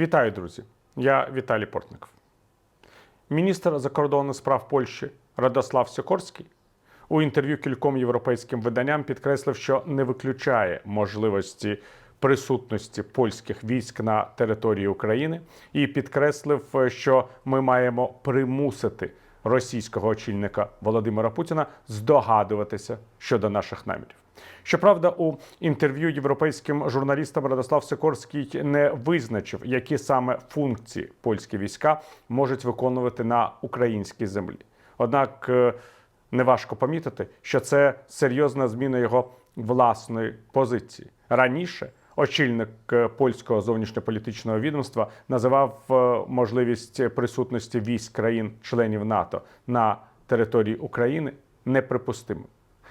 Вітаю, друзі! Я Віталій Портников. Міністр закордонних справ Польщі Радослав Сікорський у інтерв'ю кільком європейським виданням підкреслив, що не виключає можливості присутності польських військ на території України, і підкреслив, що ми маємо примусити російського очільника Володимира Путіна здогадуватися щодо наших намірів. Щоправда, у інтерв'ю європейським журналістам Радослав Сикорський не визначив, які саме функції польські війська можуть виконувати на українській землі. Однак е, неважко помітити, що це серйозна зміна його власної позиції. Раніше очільник е, польського зовнішньополітичного відомства називав е, можливість присутності військ країн-членів НАТО на території України неприпустимим.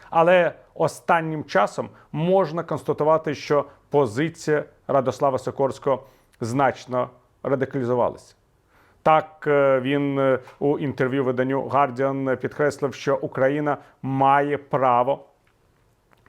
Але останнім часом можна констатувати, що позиція Радослава Сикорського значно радикалізувалася. Так е, він е, у інтерв'ю виданню Guardian підкреслив, що Україна має право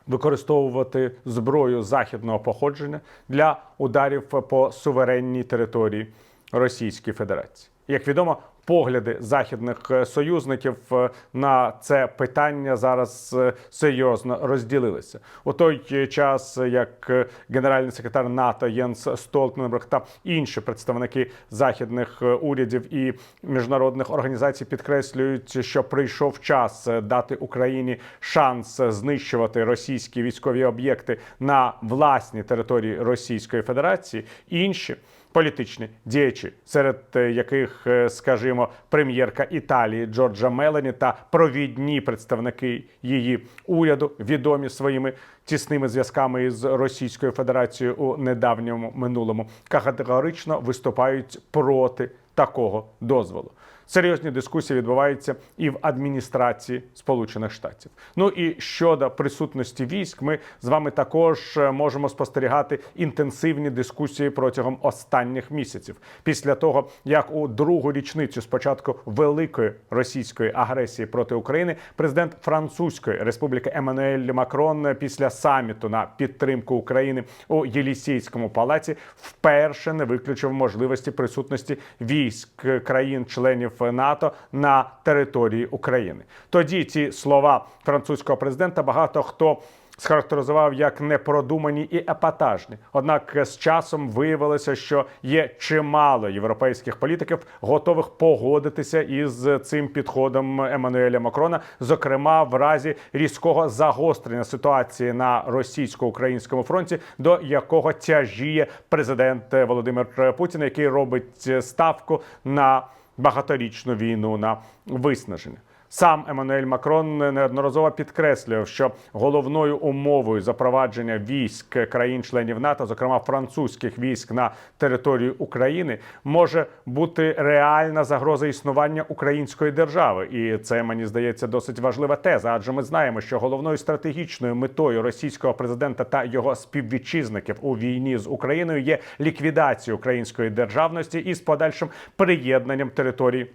використовувати зброю західного походження для ударів по суверенній території Російської Федерації. Як відомо, погляди західних е, союзників е, на це питання зараз е, серйозно розділилися у той час, як генеральний секретар НАТО Єнс Столтенберг та інші представники західних урядів і міжнародних організацій підкреслюють, що прийшов час дати Україні шанс знищувати російські військові об'єкти на власній території Російської Федерації. Інші політичні діячі, серед е, яких, е, скажімо, прем'єрка Італії Джорджа Мелені та провідні представники її уряду, відомі своїми тісними зв'язками із Російською Федерацією у недавньому минулому, категорично виступають проти такого дозволу. Серйозні дискусії відбуваються і в адміністрації Сполучених Штатів. Ну і щодо присутності військ, ми з вами також е, можемо спостерігати інтенсивні дискусії протягом останніх місяців. Після того, як у другу річницю спочатку великої російської агресії проти України, президент Французької республіки Еммануель Макрон після саміту на підтримку України у Єлісійському палаці вперше не виключив можливості присутності військ країн-членів НАТО на території України. Тоді ці слова французького президента багато хто схарактеризував як непродумані і епатажні. Однак з часом виявилося, що є чимало європейських політиків, готових погодитися із цим підходом Еммануеля Макрона, зокрема в разі різкого загострення ситуації на російсько-українському фронті, до якого тяжіє президент Володимир Путін, який робить ставку на багаторічну війну на виснаження. Сам Еммануель Макрон неодноразово підкреслював, що головною умовою запровадження військ країн-членів НАТО, зокрема французьких військ на територію України, може бути реальна загроза існування української держави, і це мені здається досить важлива теза. Адже ми знаємо, що головною стратегічною метою російського президента та його співвітчизників у війні з Україною є ліквідація української державності із подальшим приєднанням території.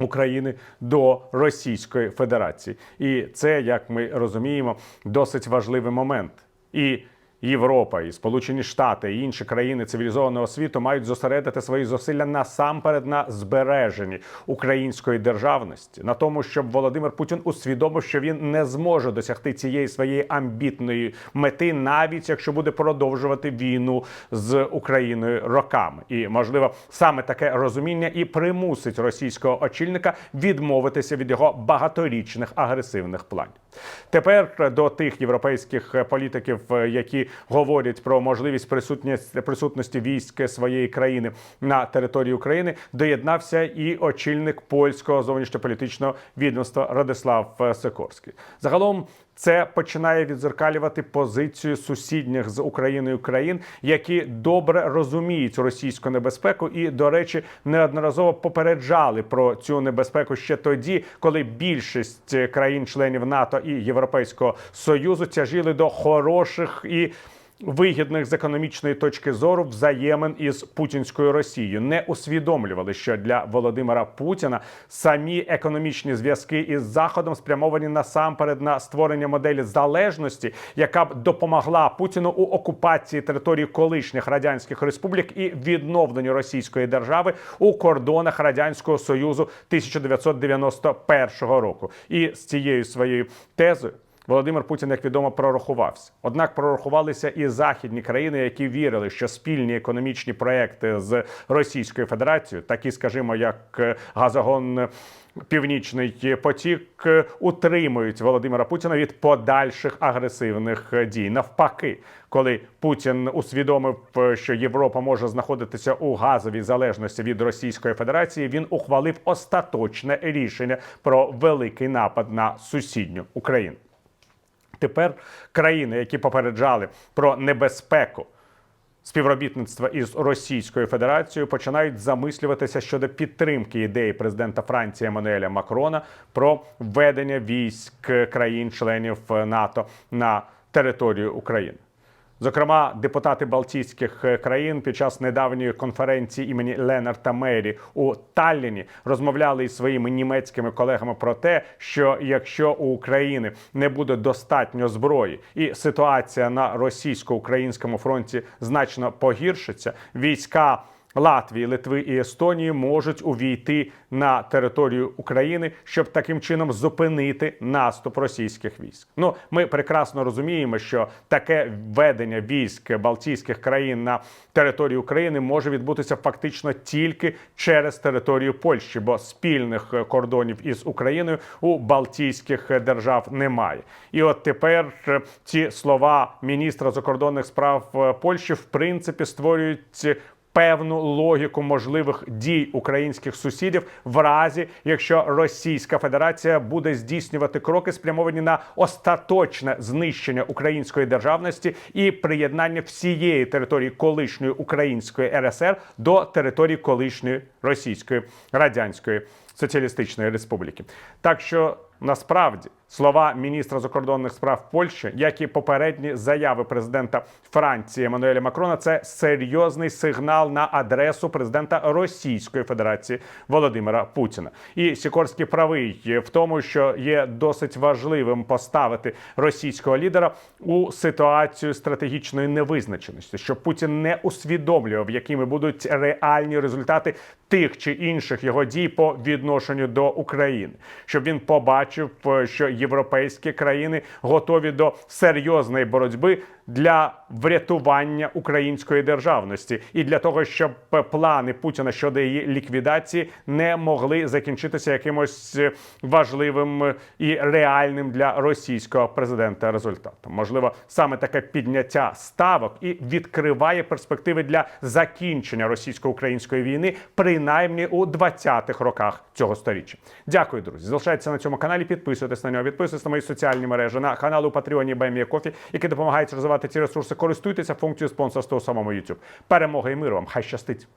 України до Російської Федерації, і це, як ми розуміємо, досить важливий момент. І Європа, і Сполучені Штати і інші країни цивілізованого світу мають зосередити свої зусилля насамперед на збереженні української державності, на тому, щоб Володимир Путін усвідомив, що він не зможе досягти цієї своєї амбітної мети, навіть якщо буде продовжувати війну з Україною роками. І можливо, саме таке розуміння і примусить російського очільника відмовитися від його багаторічних агресивних планів. Тепер до тих європейських політиків, які говорять про можливість присутність присутності військ своєї країни на території України, доєднався і очільник польського зовнішньополітичного відомства Радислав Сикорський. Загалом це починає відзеркалювати позицію сусідніх з Україною країн, які добре розуміють російську небезпеку, і, до речі, неодноразово попереджали про цю небезпеку ще тоді, коли більшість країн-членів НАТО і Європейського союзу тяжіли до хороших і вигідних з економічної точки зору взаємин із путінською Росією. Не усвідомлювали, що для Володимира Путіна самі економічні зв'язки із Заходом спрямовані насамперед на створення моделі залежності, яка б допомогла Путіну у окупації території колишніх радянських республік і відновленню російської держави у кордонах радянського союзу 1991 року. І з цією своєю тезою. Володимир Путін, як відомо, прорахувався. Однак прорахувалися і західні країни, які вірили, що спільні економічні проекти з Російською Федерацією, такі, скажімо, як е, газогон. Північний потік е, утримують Володимира Путіна від подальших агресивних е, дій. Навпаки, коли Путін усвідомив, е, що Європа може знаходитися у газовій залежності від Російської Федерації, він ухвалив остаточне рішення про великий напад на сусідню Україну. Тепер країни, які попереджали про небезпеку співробітництва із Російською Федерацією, починають замислюватися щодо підтримки ідеї президента Франції Еммануеля Макрона про введення військ країн-членів НАТО на територію України. Зокрема, депутати Балтійських е, країн під час недавньої конференції імені Ленарта Мері у Талліні розмовляли із своїми німецькими колегами про те, що якщо у України не буде достатньо зброї, і ситуація на російсько-українському фронті значно погіршиться, війська. Латвії, Литви і Естонії можуть увійти на територію України, щоб таким чином зупинити наступ російських військ. Ну ми прекрасно розуміємо, що таке введення військ Балтійських країн на територію України може відбутися фактично тільки через територію Польщі, бо спільних кордонів із Україною у Балтійських держав немає. І от тепер ці слова міністра закордонних справ Польщі в принципі створюють певну логіку можливих дій українських сусідів в разі, якщо Російська Федерація буде здійснювати кроки, спрямовані на остаточне знищення української державності і приєднання всієї території колишньої української РСР до території колишньої Російської Радянської Соціалістичної Республіки. Так що насправді слова міністра закордонних справ Польщі, як і попередні заяви президента Франції Еммануеля Макрона, це серйозний сигнал на адресу президента Російської Федерації Володимира Путіна. І Сікорський правий в тому, що є досить важливим поставити російського лідера у ситуацію стратегічної невизначеності, щоб Путін не усвідомлював, якими будуть реальні результати тих чи інших його дій по відношенню до України, щоб він побачив, е, що європейські країни готові до серйозної боротьби для врятування української державності і для того, щоб плани Путіна щодо її ліквідації не могли закінчитися якимось е, важливим е, і реальним для російського президента результатом. Можливо, саме таке підняття ставок і відкриває перспективи для закінчення російсько-української війни, принаймні у 20-х роках цього сторіччя. Дякую, друзі. Залишайтеся на цьому каналі. Підписуйтесь на нього, підписуйтесь на мої соціальні мережі на канал у Патреоні Бемія Кофі, який допомагає розвивати ці ресурси. Користуйтеся функцією спонсорства у самому YouTube. Перемоги і миру вам! Хай щастить!